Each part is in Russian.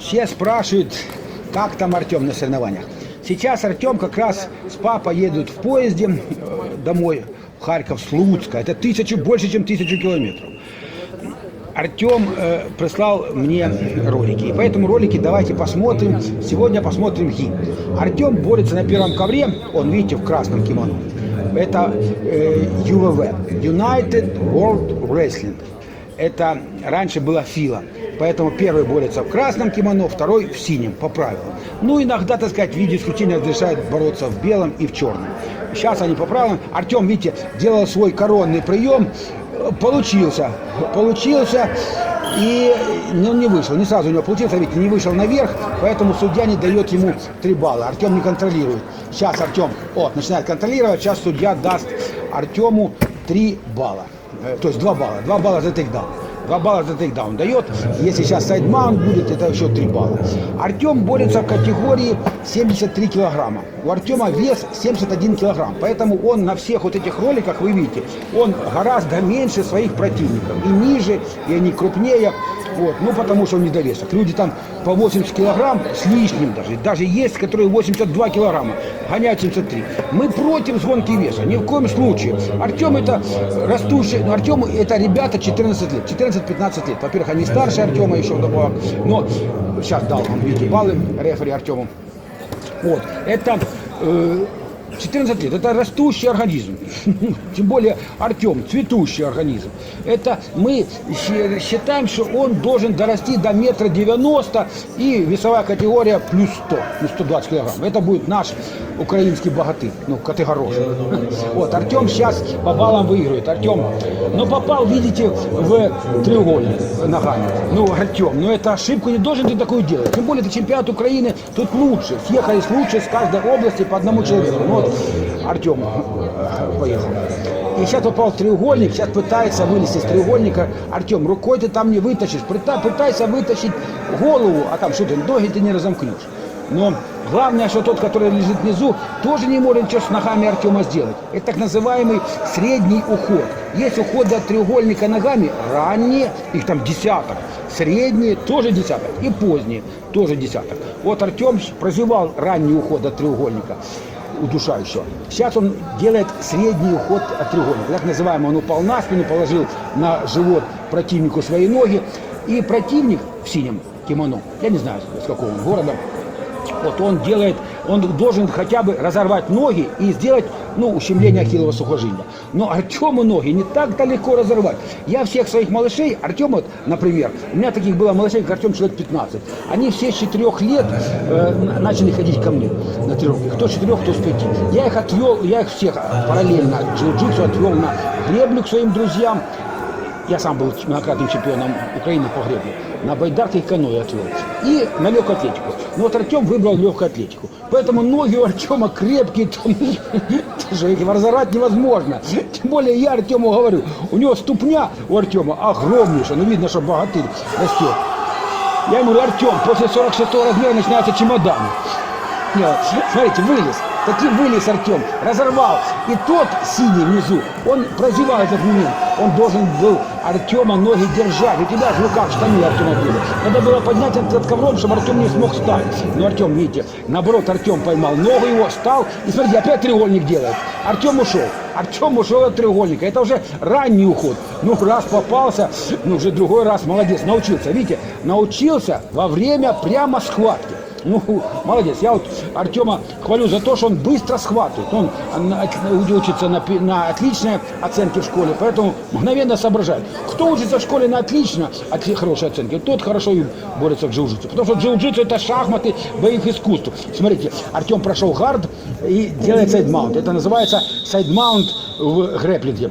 Все спрашивают, как там Артем на соревнованиях. Сейчас Артем как раз с папой едут в поезде э, домой в Харьков с Луцка. Это тысячу, больше, чем тысячу километров. Артем э, прислал мне ролики. И по этому ролике давайте посмотрим. Сегодня посмотрим гимн. Артем борется на первом ковре. Он, видите, в красном кимоно. Это э, ЮВВ. United World Wrestling. Это раньше была ФИЛА. Поэтому первый борется в красном кимоно, второй в синем, по правилам. Ну, иногда, так сказать, в виде исключения разрешают бороться в белом и в черном. Сейчас они по правилам. Артем, видите, делал свой коронный прием, получился. Получился, и ну, не вышел, не сразу у него получился, видите, не вышел наверх, поэтому судья не дает ему 3 балла. Артем не контролирует. Сейчас Артем, о, начинает контролировать, сейчас судья даст Артему 3 балла. Э, То есть 2 балла. 2 балла за тейкдаун. 2 балла за тейкдаун дает. Если сейчас сайдмаунт будет, это еще 3 балла. Артем борется в категории 73 килограмма. У Артема вес 71 килограмм. Поэтому он на всех вот этих роликах, вы видите, он гораздо меньше своих противников. И ниже, и они крупнее. Вот. Ну, потому что он недовесок. Люди там по 80 килограмм с лишним даже. Даже есть, которые 82 килограмма. Гоняют 73. Мы против гонки веса. Ни в коем случае. Артем это растущий. ну, Артем это ребята 14 лет. 14-15 лет. Во-первых, они старше Артема еще вдобавок. Но сейчас дал вам, видите, баллы рефери Артему. Вот. Это э, 14 лет. Это растущий организм. Тем более Артем, цветущий организм. Это мы считаем, что он должен дорасти до метра 90 и весовая категория плюс 100, ну 120 килограмм. Это будет наш украинский богатырь, ну, категорожный. Вот, Артем сейчас по баллам выигрывает. Артем, ну, попал, видите, в треугольник ногами. Ну, Артем, ну, это ошибку не должен ты такую делать. Тем более, это чемпионат Украины, тут лучше. Съехались лучше с каждой области по одному человеку. Ну, вот Артем поехал. И сейчас попал в треугольник, сейчас пытается вылезти из треугольника. Артем, рукой ты там не вытащишь. Пыта- Пытайся вытащить голову, а там что ты, ноги ты не разомкнешь. Но главное, что тот, который лежит внизу, тоже не может ничего с ногами Артема сделать. Это так называемый средний уход. Есть уходы от треугольника ногами ранние, их там десяток, средние тоже десяток и поздние тоже десяток. Вот Артем прозевал ранний уход от треугольника удушающего. Сейчас он делает средний уход от треугольника. Так называемый, он упал на спину, положил на живот противнику свои ноги. И противник в синем кимоно, я не знаю, с какого он города, вот он делает, он должен хотя бы разорвать ноги и сделать, ну, ущемление ахиллова сухожилия. Но Артему ноги не так-то легко разорвать. Я всех своих малышей, Артем, вот, например, у меня таких было малышей, как Артем, человек 15. Они все с 4 лет э, начали ходить ко мне на тренировки. Кто с 4, кто с 5. Я их отвел, я их всех параллельно джиу-джитсу отвел на греблю к своим друзьям. Я сам был многократным чемпионом Украины по гребле. На байдарке и каноэ отвел. И на легкую атлетику. Но вот Артем выбрал легкую атлетику. Поэтому ноги у Артема крепкие, там, разорвать невозможно. Тем более я Артему говорю, у него ступня у Артема огромнейшая. Ну видно, что богатырь растет. Я ему говорю, Артем, после 46 размера начинается чемодан. Нет, Смотрите, вылез. Таким вылез Артем, разорвал. И тот синий внизу, он прозевал этот момент. Он должен был Артема ноги держать. У тебя же в руках штаны Артема были. Надо было поднять этот ковром, чтобы Артем не смог встать. Но Артем, видите, наоборот, Артем поймал ногу его, встал. И смотрите, опять треугольник делает. Артем ушел. Артем ушел от треугольника. Это уже ранний уход. Ну, раз попался, ну, уже другой раз молодец, научился. Видите, научился во время прямо схватки. Ну, молодец. Я вот Артема хвалю за то, что он быстро схватывает. Он учится на, на отличные оценки в школе, поэтому мгновенно соображает. Кто учится в школе на отлично, отли- хорошие оценки, тот хорошо и борется в джиу-джитсу. Потому что джиу-джитсу это шахматы боевых искусств. Смотрите, Артем прошел гард и делает сайдмаунт. Это называется сайдмаунт в грэплинге.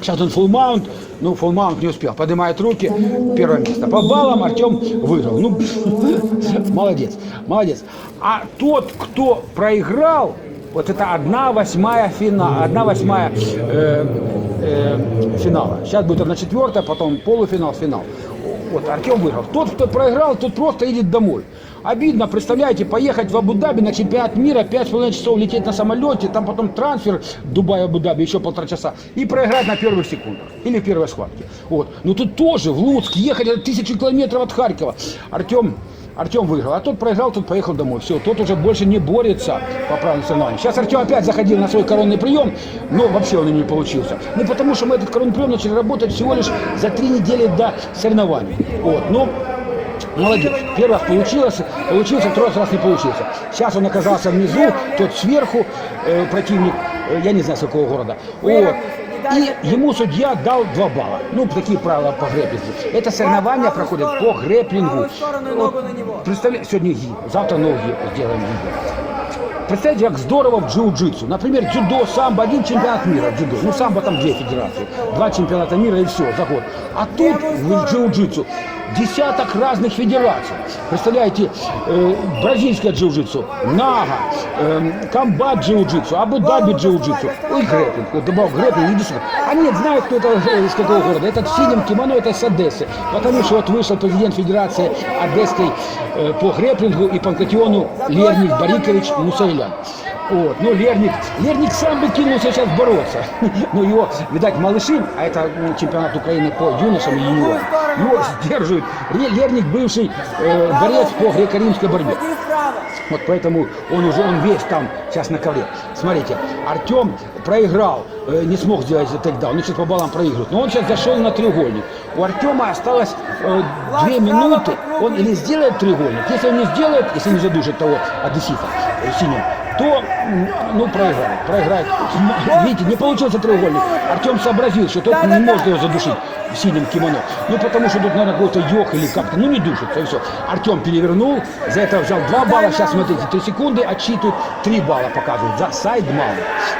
Сейчас он full маунт, ну full маунт не успел, поднимает руки, первое место. По баллам Артем выиграл. Ну, молодец, молодец. А тот, кто проиграл, вот это одна восьмая финала, одна восьмая э, э, финала. Сейчас будет одна четвертая, потом полуфинал, финал. Вот Артем выиграл. Тот, кто проиграл, тот просто едет домой. Обидно, представляете, поехать в Абу-Даби на чемпионат мира, 5,5 часов лететь на самолете, там потом трансфер Дубай-Абу-Даби, еще полтора часа, и проиграть на первых секундах или в первой схватке. Вот. Но тут тоже в Луцк ехать это тысячу километров от Харькова. Артем Артем выиграл, а тот проиграл, тут поехал домой. Все, тот уже больше не борется по правилам соревнований. Сейчас Артем опять заходил на свой коронный прием, но вообще он и не получился. Ну, потому что мы этот коронный прием начали работать всего лишь за три недели до соревнований. Вот, но Молодец. Первый раз получилось, получился, второй раз не получился. Сейчас он оказался внизу, тот сверху, э, противник, э, я не знаю, с какого города. Вот. И ему судья дал два балла. Ну, такие правила по грэплингу. Это соревнования проходят по грэплингу. Вот, представляете, сегодня ги, завтра ноги сделаем видео. Представляете, как здорово в джиу-джитсу. Например, дзюдо, самбо, один чемпионат мира дзюдо. Ну, самбо там две федерации. Два чемпионата мира и все, за год. А тут в джиу-джитсу десяток разных федераций. Представляете, э, бразильское джиу-джитсу, Нага, э, комбат джиу-джитсу, Абу-Даби джиу-джитсу, ой, грэппинг, добавил грэппинг, иди сюда. Они знают, кто это, э, из какого города. Этот в синем кимоно, это с Одессы. Потому что вот вышел президент Федерации Одесской э, по грэпплингу и панкратиону Лерник Барикович Мусайлян. Вот. Ну, Лерник, Лерник сам бы кинулся сейчас бороться. Но его, видать, малыши, а это м, чемпионат Украины по юношам и юниорам, его сдерживают. Ле- Лерник бывший э, борец по греко-римской борьбе. Вот поэтому он уже, он весь там сейчас на ковре. Смотрите, Артем проиграл, э, не смог сделать тейкдаун, ну сейчас по баллам проигрывает. Но он сейчас зашел на треугольник. У Артема осталось э, две минуты, он или сделает треугольник, если он не сделает, если не задушит того одессита э, синим, то, ну, проиграет, проиграет. Видите, не получился треугольник. Артем сообразил, что тот не может его задушить в синем кимоно. Ну, потому что тут, наверное, какой-то йог или как-то, ну, не душится, и все. Артем перевернул, за это взял 2 балла, сейчас, смотрите, 3 секунды, отсчитывают 3 балла показывают за сайдмаунт.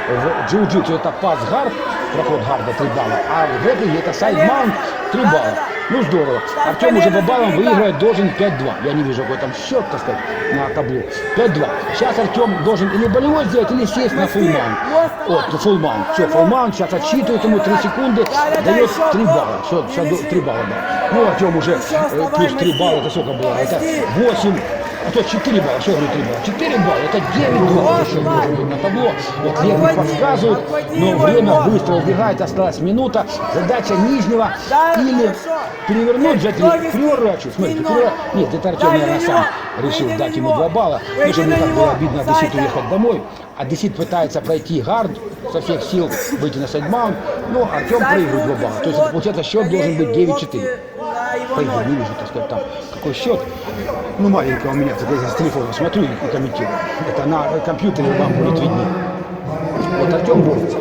В джиу-джитсу это пас гард, проход гарда 3 балла, а в грэпплинге это сайдмаунт 3 балла. Ну, здорово. Артем уже по баллам выигрывать должен 5-2. Я не вижу, какой там счет, так сказать, на табло. 5-2. Сейчас Артем должен или болевой сделать, или сесть на фулман. Вот, фулман. Все, фулман. Сейчас отсчитывает ему 3 секунды, дает 3 балла. Все, сейчас 3 балла, да. Ну, Артем уже э, плюс 3 балла, это сколько было? Это 8, а то 4 балла, что говорю 3 балла? 4 балла, это 9 баллов еще должен быть на табло. Вот Лерник подсказывает, но время быстро убегает, осталась минута. Задача нижнего или перевернуть, или переворачивать. Смотрите, переворачивать. Нет, это Артем, наверное, сам решил дать ему 2 балла. Ну, чтобы не так было обидно Одессит уехать домой. Одессит пытается пройти гард со всех сил, выйти на сайдмаунт. Ну, Артем проигрывает 2 балла. То есть, получается, счет должен быть 9-4. Пойду, не вижу, так сказать, там какой счет. Ну, маленький у меня, так я с телефона смотрю и комментирую. Это на компьютере вам будет виднее. Вот Артем борется.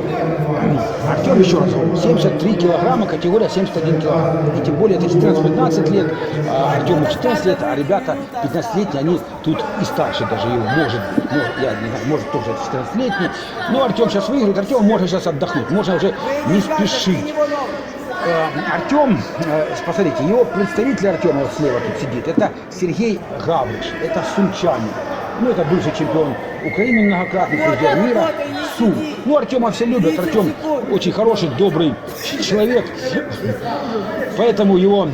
Артем, еще раз говорю, 73 килограмма, категория 71 килограмм. И тем более это 14-15 лет, а Артему 14 лет, а ребята 15-летние, они тут и старше даже его, может, может, я не знаю, может тоже 14-летний. Но Артем сейчас выиграет, Артем можно сейчас отдохнуть, можно уже не спешить. Э, Артем, э, посмотрите, его представитель Артема вот слева тут сидит, это Сергей Гавриш, это сумчанин. Ну, это бывший чемпион Украины многократный, призер мира, Сум. Ну, Артема все любят, Артем очень хороший, добрый человек, поэтому его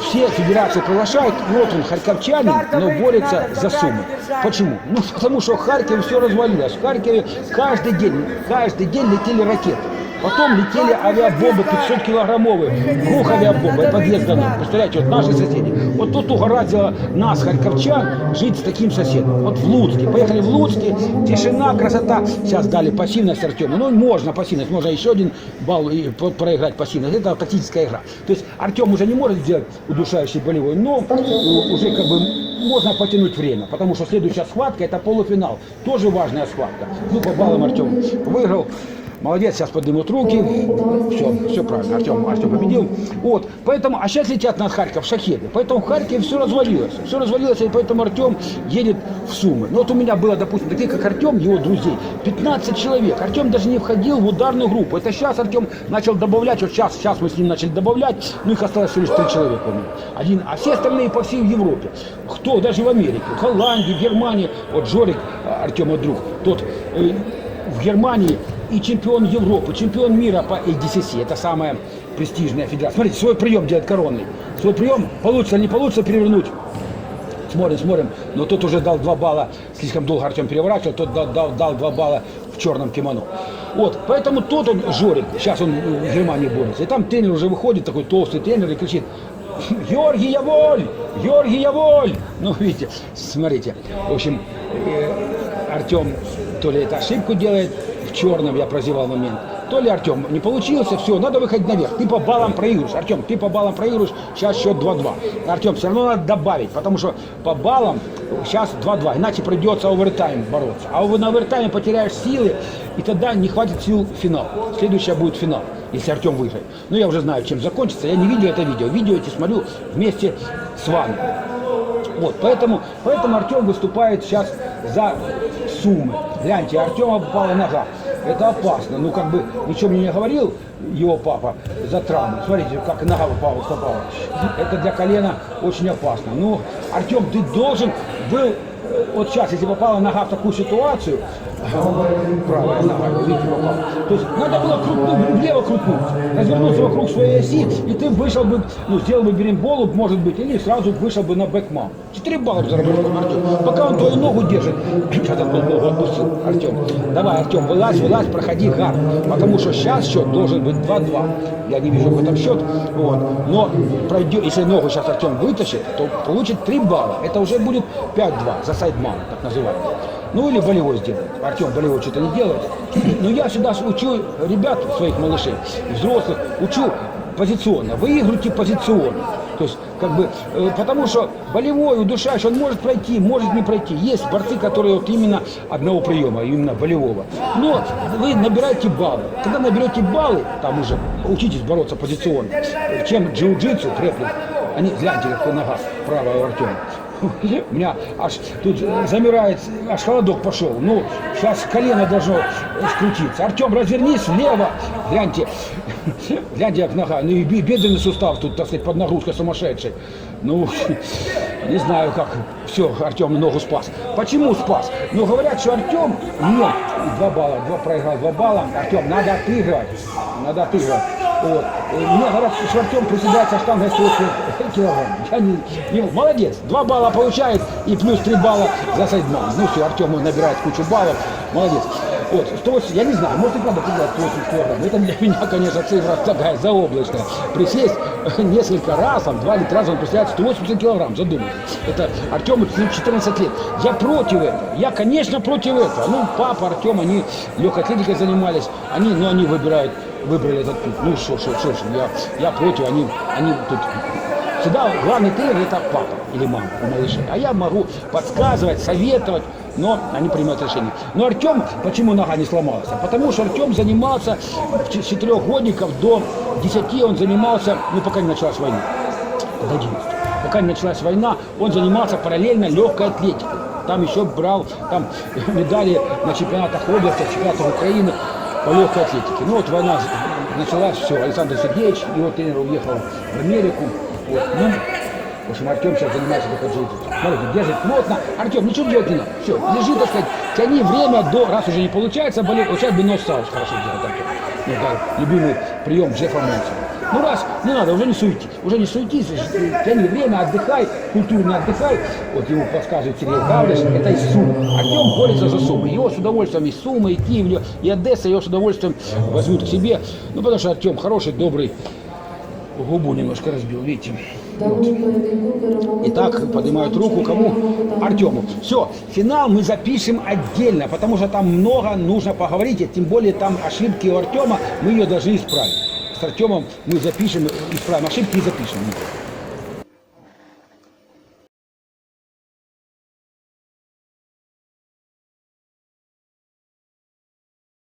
все федерации приглашают, вот он харьковчанин, но борется за Сумы. Почему? Ну, потому что в Харькове все развалилось. В Харькове каждый день, каждый день летели ракеты. Потом летели авиабомбы 500 килограммовые, круг авиабомбы, и подъезд. Представляете, вот наши соседи. Вот тут угораздило нас, харьковчан, жить с таким соседом. Вот в Луцке. Поехали в Луцке, тишина, красота. Сейчас дали пассивность Артему. Ну, можно пассивность, можно еще один балл и проиграть пассивность. Это тактическая игра. То есть Артем уже не может сделать удушающий болевой, но уже как бы можно потянуть время, потому что следующая схватка это полуфинал. Тоже важная схватка. Ну, по баллам Артем выиграл. Молодец, сейчас поднимут руки. Все, все правильно. Артем, Артем победил. Вот, поэтому, а сейчас летят на Харьков шахеды. Поэтому в Харькове все развалилось. Все развалилось, и поэтому Артем едет в Сумы. Ну вот у меня было, допустим, такие, как Артем, его друзей, 15 человек. Артем даже не входил в ударную группу. Это сейчас Артем начал добавлять, вот сейчас, сейчас мы с ним начали добавлять, ну их осталось всего лишь три человека у меня. Один, а все остальные по всей Европе. Кто? Даже в Америке, в Голландии, в Германии. Вот Жорик, а, Артема друг, тот э, в Германии и чемпион Европы, чемпион мира по ADCC. Это самая престижная федерация. Смотрите, свой прием делает коронный. Свой прием, получится, не получится перевернуть. Смотрим, смотрим. Но тот уже дал 2 балла, слишком долго Артем переворачивал, тот дал, дал, дал 2 балла в черном кимоно. Вот, поэтому тот он, Жорик, сейчас он в Германии борется. И там тренер уже выходит, такой толстый тренер, и кричит, Георгий Яволь! Георгий Воль! Ну, видите, смотрите. В общем, э, Артем то ли это ошибку делает в черном, я прозевал момент, то ли Артем не получился, все, надо выходить наверх. Ты по баллам проигрываешь. Артем, ты по баллам проигрываешь, сейчас счет 2-2. Артем, все равно надо добавить, потому что по баллам сейчас 2-2, иначе придется овертайм бороться. А на овертайме потеряешь силы, и тогда не хватит сил финал. Следующая будет финал, если Артем выиграет. Ну, я уже знаю, чем закончится. Я не видел это видео. Видео эти смотрю вместе с вами. Вот, поэтому, поэтому Артем выступает сейчас за суммы. Гляньте, Артема попала нога. Это опасно. Ну, как бы ничего мне не говорил его папа за травму. Смотрите, как нога упала, попала. Это для колена очень опасно. Ну, Артем, ты должен был, э, вот сейчас, если попала нога в такую ситуацию, правая нога, видите, попала. То есть надо было крутнуть, влево крутнуть, развернуться вокруг своей оси, и ты вышел бы, ну, сделал бы беремболу, может быть, или сразу вышел бы на бэкмам. 4 балла заработал Артем. Пока он твою ногу держит. Сейчас он ногу отпустил, Артем. Давай, Артем, вылазь, вылазь, проходи гард. Потому что сейчас счет должен быть 2-2. Я не вижу в этом счет. Вот. Но пройдет, если ногу сейчас Артем вытащит, то получит 3 балла. Это уже будет 5-2 за сайдман, так называемый. Ну или болевой сделает. Артем болевой что-то не делает. Но я всегда учу ребят, своих малышей, взрослых, учу позиционно. Выигрывайте позиционно. То есть, как бы, э, потому что болевой, удушающий, он может пройти, может не пройти. Есть борцы, которые вот именно одного приема, именно болевого. Но вы набираете баллы. Когда наберете баллы, там уже учитесь бороться позиционно. Чем джиу-джитсу, креплинг, они, гляньте, какая нога правая у Артема. У меня аж тут замирает, аж холодок пошел. Ну, сейчас колено должно скрутиться. Артем, развернись влево. Гляньте, гляньте, как нога. Ну и бе- бедренный сустав тут, так сказать, под нагрузкой сумасшедшей. Ну, не знаю, как все, Артем ногу спас. Почему спас? Ну, говорят, что Артем, нет, два балла, два проиграл, два балла. Артем, надо отыгрывать, надо отыгрывать. Вот. И Мне говорят, что Артем приседает со штангой 100 килограмм. Я не, не- молодец, два балла получает и плюс три балла за сайдман. Ну все, Артем набирает кучу баллов, молодец. Вот, 180, я не знаю, может и правда придать 180 килограмм. Это для меня, конечно, цифра такая заоблачная. Присесть несколько раз, там, два или три раза он приседает 180 килограмм, задумайтесь. Это Артему 14 лет. Я против этого, я, конечно, против этого. Ну, папа, Артем, они легкой атлетикой занимались, они, ну, они выбирают выбрали этот путь. Ну что, что, что, я, я против, они, они тут... Всегда главный тренер это папа или мама у малышей. А я могу подсказывать, советовать, но они принимают решение. Но Артем, почему нога не сломалась? Потому что Артем занимался с четырехгодников до 10 он занимался, ну пока не началась война, до 11. Пока не началась война, он занимался параллельно легкой атлетикой. Там еще брал там, медали на чемпионатах области, чемпионатах Украины по легкой атлетике. Ну вот война началась, все, Александр Сергеевич, его тренер уехал в Америку. Вот, ну, в общем, Артем сейчас занимается только джиу Смотрите, держит плотно. Артем, ничего делать не надо. Все, лежи, так сказать, тяни время до, раз уже не получается, болит, вот сейчас бы нос саус хорошо делать. Артем. Ну, да, любимый прием Джеффа Монсона. Ну раз, не надо, уже не суетись, уже не суетись, тяни время, отдыхай, культурно отдыхай. Вот ему подсказывает Сергей Гавриш, это из Сумы. Артем борется за Сумы. Его с удовольствием и Сумы, и Киев, и Одесса, его с удовольствием возьмут к себе. Ну, потому что Артем хороший, добрый, губу немножко разбил, видите. Итак, поднимают руку кому? Артему. Все, финал мы запишем отдельно, потому что там много нужно поговорить, и тем более там ошибки у Артема, мы ее должны исправить. С Артемом мы запишем, исправим ошибки и запишем.